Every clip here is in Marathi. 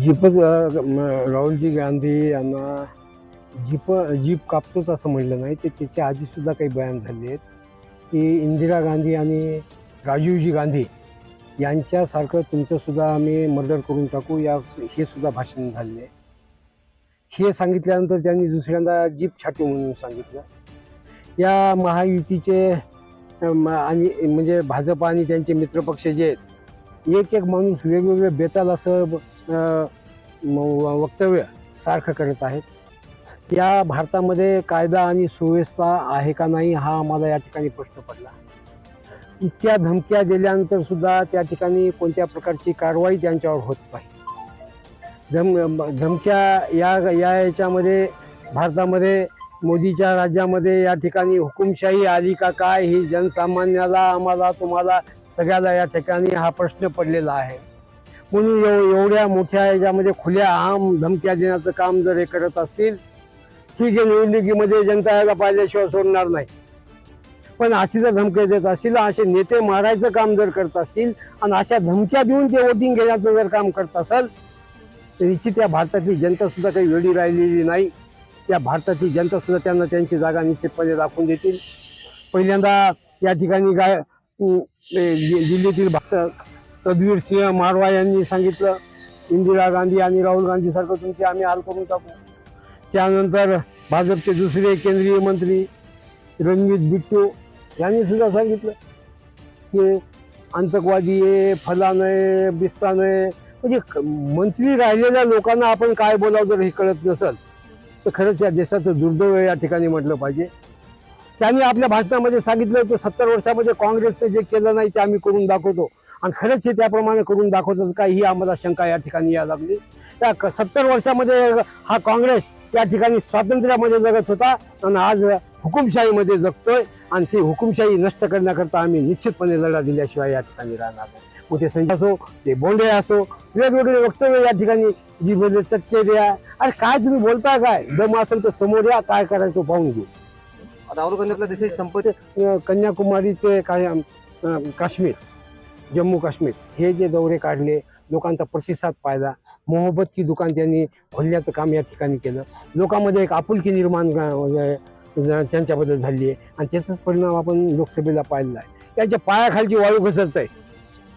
जीपच राहुलजी गांधी यांना जीप जीप कापतोच असं म्हणलं नाही. ते त्याच्या आधीसुद्धा काही बयान झाले आहेत. की इंदिरा गांधी आणि राजीवजी गांधी यांच्यासारखं तुमचंसुद्धा आम्ही मर्डर करून टाकू या हे सुद्धा भाषण झालेलं आहे. हे सांगितल्यानंतर त्यांनी दुसऱ्यांदा जीप छाटू म्हणून सांगितलं. या महायुतीचे आणि म्हणजे भाजप आणि त्यांचे मित्रपक्ष जे आहेत एक एक माणूस वेगवेगळे बेताल असं वक्तव्य सारखं करत आहेत. या भारतामध्ये कायदा आणि सुव्यवस्था आहे का नाही हा आम्हाला या ठिकाणी प्रश्न पडला. इतक्या धमक्या दिल्यानंतर सुद्धा त्या ठिकाणी कोणत्या प्रकारची कारवाई त्यांच्यावर होत नाही. धम धमक्या या या याच्यामध्ये भारतामध्ये मोदीच्या राज्यामध्ये या ठिकाणी हुकुमशाही आली का काय ही जनसामान्याला आम्हाला तुम्हाला सगळ्याला या ठिकाणी हा प्रश्न पडलेला आहे. म्हणून एव- एवढ्या मोठ्या याच्यामध्ये खुल्या आम धमक्या देण्याचं काम जर हे करत असतील ठीक आहे निवडणुकीमध्ये जनता याला पाहिल्याशिवाय सोडणार नाही. पण अशी जर धमक्या देत असतील असे नेते मारायचं काम जर करत असतील आणि अशा धमक्या देऊन ते वोटिंग घेण्याचं जर काम करत असाल तर निश्चित या भारतातली जनता सुद्धा काही वेळी राहिलेली नाही. या भारताची जनता सुद्धा त्यांना त्यांची जागा निश्चितपणे दाखवून देतील. पहिल्यांदा या ठिकाणी काय दिल्लीतील भक्त तद्वीर सिंह मारवा यांनी सांगितलं इंदिरा गांधी आणि राहुल गांधीसारखं तुमची तुमचे आम्ही हाल करून टाकू. त्यानंतर भाजपचे दुसरे केंद्रीय मंत्री रणजित बिट्टू यांनी सुद्धा सांगितलं की आतंकवादी आहे फलान आहे बिस्तान आहे. म्हणजे मंत्री राहिलेल्या लोकांना आपण काय बोलावं जर हे कळत नसेल तर खरंच या देशाचं दुर्दैव या ठिकाणी म्हटलं पाहिजे. त्यांनी आपल्या भाषणामध्ये सांगितलं होतं सत्तर वर्षामध्ये काँग्रेसने जे केलं नाही ते आम्ही करून दाखवतो. आणि खरंच हे त्याप्रमाणे करून दाखवतात का ही आम्हाला शंका या ठिकाणी यायला लागली. त्या सत्तर वर्षामध्ये हा काँग्रेस या ठिकाणी स्वातंत्र्यामध्ये जगत होता आणि आज हुकुमशाहीमध्ये जगतोय आणि ती हुकुमशाही नष्ट करण्याकरता आम्ही निश्चितपणे लढा दिल्याशिवाय या ठिकाणी राहणार नाही. ते संजय असो ते बोंडे असो वेगवेगळे वक्तव्य या ठिकाणी जी म्हणजे चटके द्या अरे काय तुम्ही बोलता काय? दम असेल तर समोर या काय करायचं तो पाहून घेऊ. राहुल गांधी आपल्या देशाची संपत्ती अं, कन्याकुमारी ते काय काश्मीर जम्मू काश्मीर हे जे दौरे काढले लोकांचा प्रतिसाद पाहिला मोहब्बत की दुकान त्यांनी खोलण्याचं काम या ठिकाणी केलं. लोकांमध्ये एक आपुलकी निर्माण त्यांच्याबद्दल झाली आहे. आणि त्याचाच परिणाम आपण लोकसभेला पाहिलेला आहे. यांच्या पायाखालची वाळू घसरत आहे.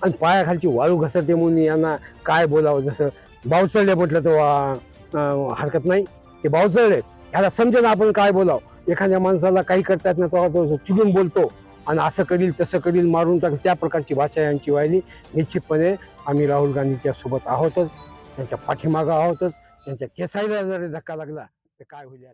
आणि पायाखालची वाळू घसरते म्हणून यांना काय बोलावं? जसं बावचळले म्हटलं तर हरकत नाही. ते बावचळले. ह्याला समजेल आपण काय बोलावं. एखाद्या माणसाला काही करता येत नाही तो तो चिडून बोलतो आणि असं करील तसं करील मारून टाक त्या प्रकारची भाषा यांची व्हायली. निश्चितपणे आम्ही राहुल गांधीच्या सोबत आहोतच. त्यांच्या पाठीमागं आहोतच. त्यांच्या केसाईला जर धक्का लागला तर काय होईल यात?